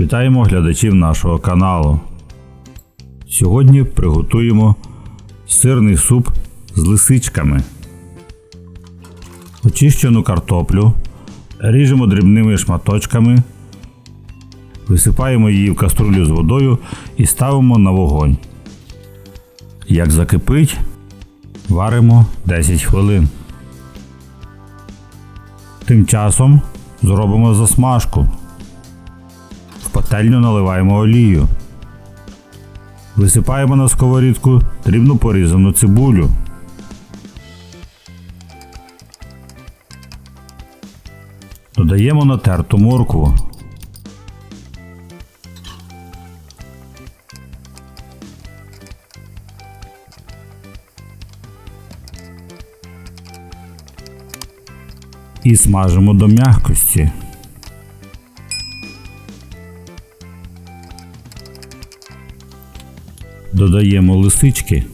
Вітаємо глядачів нашого каналу. Сьогодні приготуємо сирний суп з лисичками. Очищену картоплю ріжемо дрібними шматочками, висипаємо її в каструлю з водою і ставимо на вогонь. Як закипить, варимо 10 хвилин. Тим часом зробимо засмажку. Пательню наливаємо олію. Висипаємо на сковорідку дрібно порізану цибулю. Додаємо натерту моркву. І смажимо до м'якості. Додаємо лисички.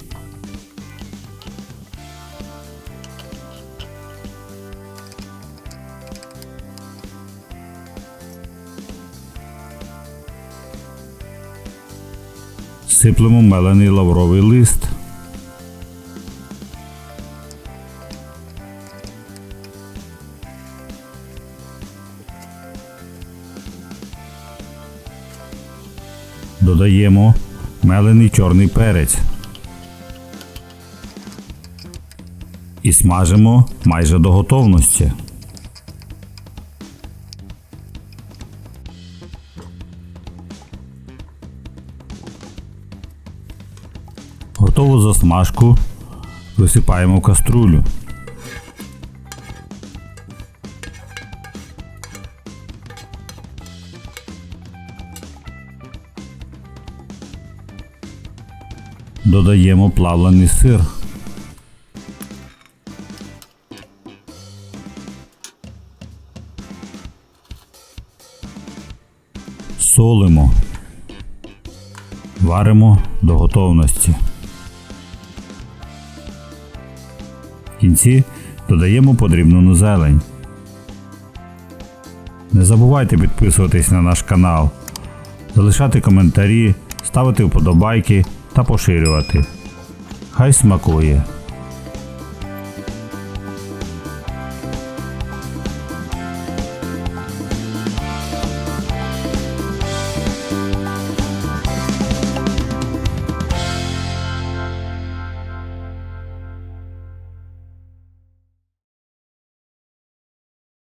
Сиплемо мелений лавровий лист. Додаємо мелений чорний перець. І смажимо майже до готовності. Готову засмажку висипаємо в каструлю. Додаємо плавлений сир. Солимо. Варимо до готовності. В кінці додаємо подрібнену зелень. Не забувайте підписуватись на наш канал, залишати коментарі, ставити вподобайки та поширювати. Хай смакує!